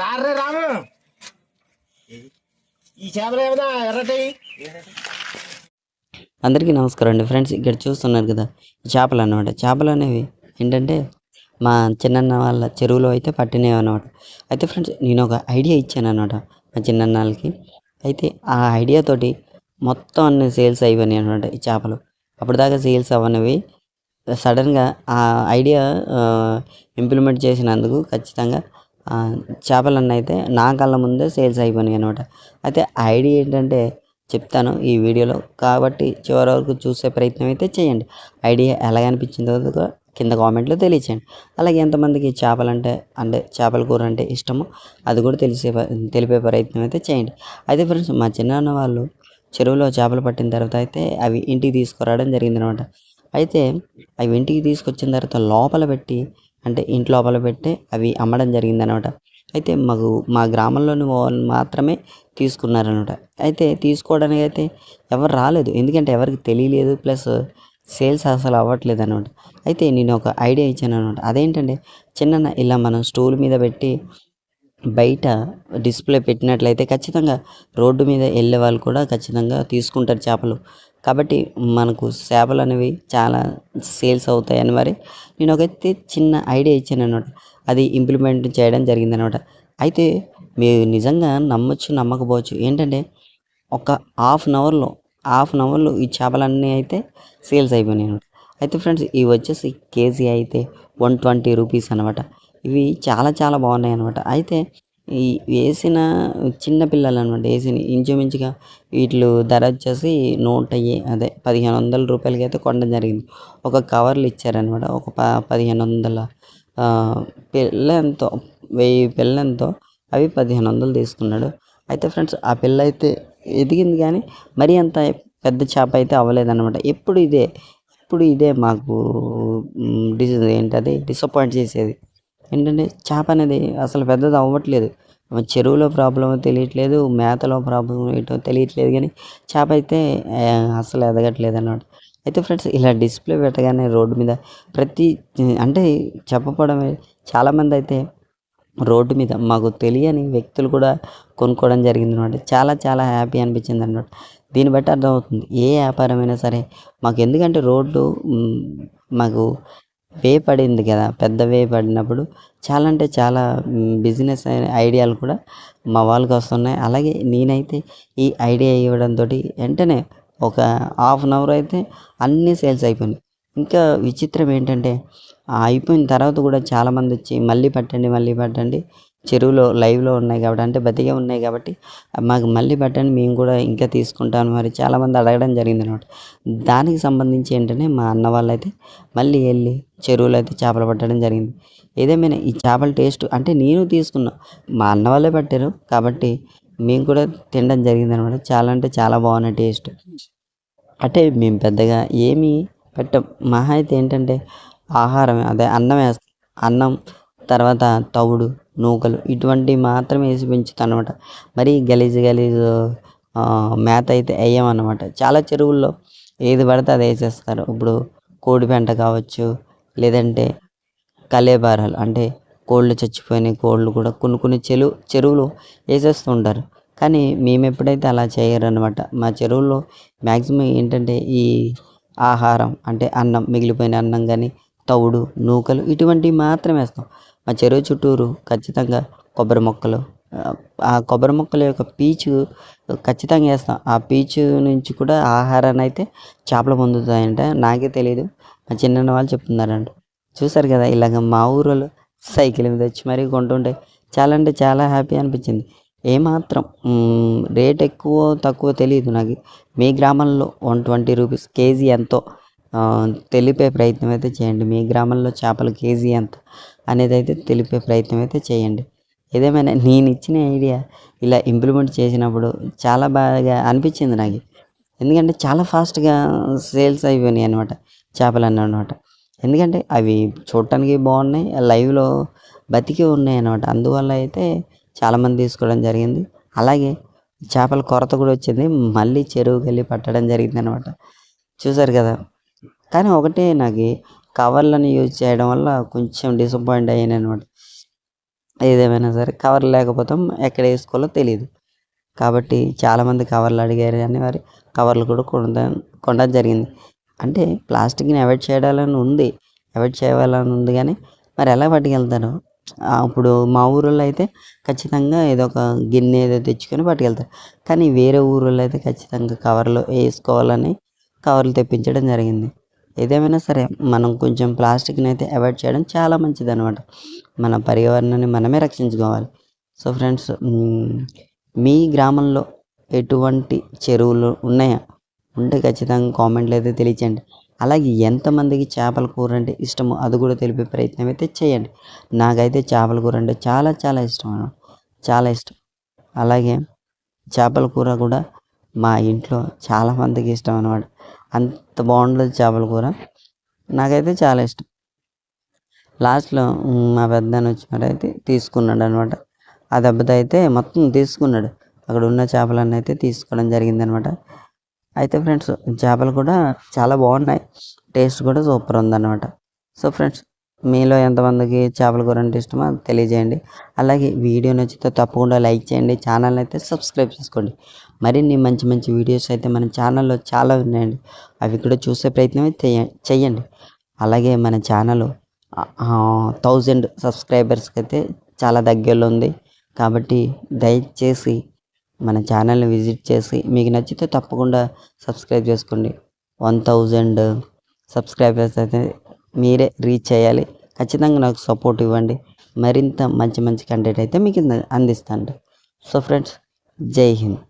రారే రాము. ఈ చేపలు ఏమన్నా ఎర్రటి అందరికీ నమస్కారం అండి ఫ్రెండ్స్ ఇక్కడ చూస్తున్నారు కదా చేపలు అన్నమాట. చేపలు అనేవి ఏంటంటే మా చిన్నన్న వాళ్ళ చెరువులో అయితే పట్టినవి అనమాట అయితే ఫ్రెండ్స్ నేను ఒక ఐడియా ఇచ్చాను అనమాట మా చిన్నన్న వాళ్ళకి. అయితే ఆ ఐడియా తోటి మొత్తం అన్ని సేల్స్ అయిపోయినాయి అనమాట ఈ చేపలు. అప్పటిదాకా సేల్స్ అవ్వనివి. సడన్గా ఆ ఐడియా ఇంప్లిమెంట్ చేసినందుకు ఖచ్చితంగా చేపలన్నీ అయితే నా కళ్ళ ముందే సేల్స్ అయిపోయినాయి అనమాట అయితే ఐడియా ఏంటంటే చెప్తాను ఈ వీడియోలో. కాబట్టి చివరి వరకు చూసే ప్రయత్నం అయితే చేయండి. ఐడియా ఎలా అనిపించిందో కింద కామెంట్లో తెలియచేయండి. అలాగే ఎంతమందికి చేపలంటే అంటే చేపల కూర అంటే ఇష్టమో అది కూడా తెలిసే తెలిపే ప్రయత్నం అయితే చేయండి. అయితే ఫ్రెండ్స్ మా చిన్నాన్న వాళ్ళు చెరువులో చేపలు పట్టిన తర్వాత అయితే అవి ఇంటికి తీసుకురావడం జరిగింది అనమాట అయితే అవి ఇంటికి తీసుకొచ్చిన తర్వాత లోపల పెట్టి అంటే ఇంటి లోపల పెట్టి అవి అమ్మడం జరిగింది అనమాట అయితే మాకు మా గ్రామంలోని వాళ్ళు మాత్రమే తీసుకున్నారనమాట. అయితే తీసుకోవడానికి అయితే ఎవరు రాలేదు. ఎందుకంటే ఎవరికి తెలియలేదు ప్లస్ సేల్స్ అసలు అవ్వట్లేదు అనమాట అయితే నేను ఒక ఐడియా ఇచ్చాను అనమాట అదేంటంటే చిన్న ఇలా మనం స్టూల్ మీద పెట్టి బయట డిస్ప్లే పెట్టినట్లయితే ఖచ్చితంగా రోడ్డు మీద వెళ్ళే వాళ్ళు కూడా ఖచ్చితంగా తీసుకుంటారు చేపలు. కాబట్టి మనకు చేపలు అనేవి చాలా సేల్స్ అవుతాయని మరి నేను ఒకైతే చిన్న ఐడియా ఇచ్చాను అనమాట అది ఇంప్లిమెంట్ చేయడం జరిగిందనమాట అయితే మీరు నిజంగా నమ్మొచ్చు నమ్మకపోవచ్చు. ఏంటంటే ఒక హాఫ్ అన్ అవర్లో హాఫ్ అన్ అవర్లో ఈ చేపలన్నీ అయితే సేల్స్ అయిపోయినాయి అనమాట అయితే ఫ్రెండ్స్ ఇవి వచ్చేసి కేజీ అయితే వన్ ట్వంటీ రూపీస్ అనమాట ఇవి చాలా చాలా బాగున్నాయి అనమాట అయితే ఈ వేసిన చిన్న పిల్లలు అనమాట వేసిన ఇంచుమించుగా వీటిలో ధర వచ్చేసి నూట అదే పదిహేను వందల రూపాయలకి అయితే కొనడం జరిగింది. ఒక కవర్లు ఇచ్చారనమాట ఒక ప పదిహేను వందల ఆ, పిల్ల ఎంతో వెయ్యి పిల్ల ఎంతో అవి పదిహేను వందలు తీసుకున్నాడు. అయితే ఫ్రెండ్స్ ఆ పిల్ల అయితే ఎదిగింది కానీ మరీ అంత పెద్ద చేప అయితే అవ్వలేదన్నమాట ఎప్పుడు ఇదే ఎప్పుడు ఇదే మాకు మ్, డిస్ ఏంటది డిసప్పాయింట్ చేసేది. ఏంటంటే చేప అనేది అసలు పెద్దది అవ్వట్లేదు. చెరువులో ప్రాబ్లమ్ తెలియట్లేదు మేతలో ప్రాబ్లం ఏంటో తెలియట్లేదు కానీ చేప అయితే అసలు ఎదగట్లేదు అన్నమాట. అయితే ఫ్రెండ్స్ ఇలా డిస్ప్లే పెట్టగానే రోడ్డు మీద ప్రతి అంటే చెప్పపడమే చాలామంది అయితే రోడ్డు మీద మాకు తెలియని వ్యక్తులు కూడా కొనుక్కోవడం జరిగింది అనమాట చాలా చాలా హ్యాపీ అనిపించింది అనమాట దీన్ని బట్టి అర్థమవుతుంది ఏ వ్యాపారమైనా సరే మాకు ఎందుకంటే రోడ్డు మాకు వే పడింది కదా పెద్ద వే పడినప్పుడు. చాలా అంటే చాలా బిజినెస్ ఐడియాలు కూడా మా వాళ్ళకి వస్తున్నాయి. అలాగే నేనైతే ఈ ఐడియా ఇవ్వడంతో వెంటనే ఒక హాఫ్ అన్ అవర్ అయితే అన్నీ సేల్స్ అయిపోయినాయి. ఇంకా విచిత్రం ఏంటంటే అయిపోయిన తర్వాత కూడా చాలామంది వచ్చి మళ్ళీ పట్టండి మళ్ళీ పట్టండి చెరువులో లైవ్లో ఉన్నాయి కాబట్టి అంటే బతికే ఉన్నాయి కాబట్టి మాకు మళ్ళీ పెట్టండి మేము కూడా ఇంకా తీసుకుంటాను మరి చాలామంది అడగడం జరిగింది అనమాట దానికి సంబంధించి ఏంటంటే మా అన్న వాళ్ళు అయితే మళ్ళీ వెళ్ళి చెరువులో అయితే చేపలు పట్టడం జరిగింది. ఏదేమైనా ఈ చేపల టేస్ట్ అంటే నేను తీసుకున్నా మా అన్న వాళ్ళే పట్టారు కాబట్టి మేము కూడా తినడం జరిగింది అనమాట చాలా అంటే చాలా బాగున్నాయి టేస్ట్. అంటే మేము పెద్దగా ఏమీ పెట్టం. మహా అయితే ఏంటంటే ఆహారం అదే అన్నం వేస్తాం. అన్నం తర్వాత తవుడు నూకలు. ఇటువంటివి మాత్రమే వేసి పెంచుతాం అనమాట మరీ గలీజు గలీజు మేత అయితే వేయమన్నమాట చాలా చెరువుల్లో ఏది పడితే అది వేసేస్తారు. ఇప్పుడు కోడి పెంట కావచ్చు లేదంటే కలేబారాలు అంటే కోళ్ళు చచ్చిపోయిన కోళ్ళు కూడా కొన్ని కొన్ని చెరువు చెరువులు వేసేస్తూ ఉంటారు. కానీ మేము ఎప్పుడైతే అలా చేయరనమాట మా చెరువుల్లో మ్యాక్సిమం ఏంటంటే ఈ ఆహారం అంటే అన్నం మిగిలిపోయిన అన్నం కానీ తవుడు నూకలు ఇటువంటివి మాత్రమే వేస్తాం. మా చెరువు చుట్టూరు ఖచ్చితంగా కొబ్బరి మొక్కలు. ఆ, కొబ్బరి మొక్కల యొక్క పీచు ఖచ్చితంగా వేస్తాం. ఆ పీచు నుంచి కూడా ఆహారాన్ని అయితే చేపలు పొందుతాయంట. నాకే తెలియదు మా చిన్న వాళ్ళు చెప్తున్నారంట. చూసారు కదా ఇలాగ మా ఊరిలో సైకిల్ మీద వచ్చి మరీ కొంటుంటే చాలా అంటే చాలా హ్యాపీ అనిపించింది. ఏమాత్రం రేట్ ఎక్కువ తక్కువ తెలియదు నాకు. మీ గ్రామంలో వన్ ట్వంటీ రూపీస్ కేజీ ఎంతో. తెలిపే ప్రయత్నం అయితే చేయండి. మీ గ్రామంలో చేపల కేజీ ఎంత అనేది అయితే తెలిపే ప్రయత్నం అయితే చేయండి. ఏదేమైనా నేను ఇచ్చిన ఐడియా ఇలా ఇంప్లిమెంట్ చేసినప్పుడు చాలా బాగా అనిపించింది నాకు. ఎందుకంటే చాలా ఫాస్ట్గా సేల్స్ అయిపోయినాయి అనమాట చేపలు అన్నమాట. ఎందుకంటే అవి చూడటానికి బాగున్నాయి లైవ్లో బతికి ఉన్నాయి అనమాట అందువల్ల అయితే చాలామంది తీసుకోవడం జరిగింది. అలాగే చేపల కొరత కూడా వచ్చింది. మళ్ళీ చెరువుకి వెళ్ళి పట్టడం జరిగింది అనమాట చూసారు కదా కానీ ఒకటే నాకు కవర్లను యూజ్ చేయడం వల్ల కొంచెం డిసప్పాయింట్ అయ్యాను అనమాట ఏదేమైనా సరే కవర్ లేకపోతే ఎక్కడ వేసుకోవాలో తెలియదు కాబట్టి చాలామంది కవర్లు అడిగారు కానీ మరి కవర్లు కూడా కొనడం కొనడం జరిగింది. అంటే ప్లాస్టిక్ని అవాయిడ్ చేయాలని ఉంది అవాయిడ్ చేయాలని ఉంది కానీ మరి ఎలా పట్టుకెళ్తారు? అప్పుడు ఇప్పుడు మా ఊరిలో అయితే ఖచ్చితంగా ఏదో ఒక గిన్నె ఏదో తెచ్చుకొని పట్టుకెళ్తారు. కానీ వేరే ఊరిలో అయితే ఖచ్చితంగా కవర్లు వేసుకోవాలని కవర్లు తెప్పించడం జరిగింది. ఏదేమైనా సరే మనం కొంచెం ప్లాస్టిక్ని అయితే అవాయిడ్ చేయడం చాలా మంచిది అనమాట మన పర్యావరణాన్ని మనమే రక్షించుకోవాలి. సో ఫ్రెండ్స్ మీ గ్రామంలో ఎటువంటి చెరువులు ఉన్నాయా? ఉంటే ఖచ్చితంగా కామెంట్లు అయితే తెలియచేయండి. అలాగే ఎంతమందికి చేపల కూర అంటే ఇష్టమో అది కూడా తెలిపే ప్రయత్నం అయితే చేయండి. నాకైతే చేపల కూర అంటే చాలా చాలా ఇష్టం చాలా ఇష్టం. అలాగే చేపల కూర కూడా మా ఇంట్లో చాలామందికి ఇష్టం అనమాట అంత బాగుంటుంది చేపల కూర. నాకైతే చాలా ఇష్టం. లాస్ట్లో మా పెద్దనాన్న వచ్చినట్టయితే తీసుకున్నాడు అనమాట ఆ దెబ్బతో అయితే మొత్తం తీసుకున్నాడు. అక్కడ ఉన్న చేపలన్నీ అయితే తీసుకోవడం జరిగింది అనమాట అయితే ఫ్రెండ్స్ చేపలు కూడా చాలా బాగున్నాయి. టేస్ట్ కూడా సూపర్ ఉందన్నమాట సో ఫ్రెండ్స్ మీలో ఎంతమందికి చేపల కూర అంటే ఇష్టమో తెలియజేయండి. అలాగే వీడియో నచ్చితే తప్పకుండా లైక్ చేయండి. ఛానల్ అయితే సబ్స్క్రైబ్ చేసుకోండి. మరిన్ని మంచి మంచి వీడియోస్ అయితే మన ఛానల్లో చాలా ఉన్నాయండి. అవి కూడా చూసే ప్రయత్నం చేయండి అలాగే మన ఛానల్ థౌజండ్ సబ్స్క్రైబర్స్కి అయితే చాలా దగ్గరలో ఉంది. కాబట్టి దయచేసి మన ఛానల్ని విజిట్ చేసి మీకు నచ్చితే తప్పకుండా సబ్స్క్రైబ్ చేసుకోండి. వన్ థౌజండ్ సబ్స్క్రైబర్స్ అయితే మీరే రీచ్ చేయాలి. ఖచ్చితంగా నాకు సపోర్ట్ ఇవ్వండి. మరింత మంచి మంచి కంటెంట్ అయితే మీకు అందిస్తాను. సో ఫ్రెండ్స్ జై హింద్.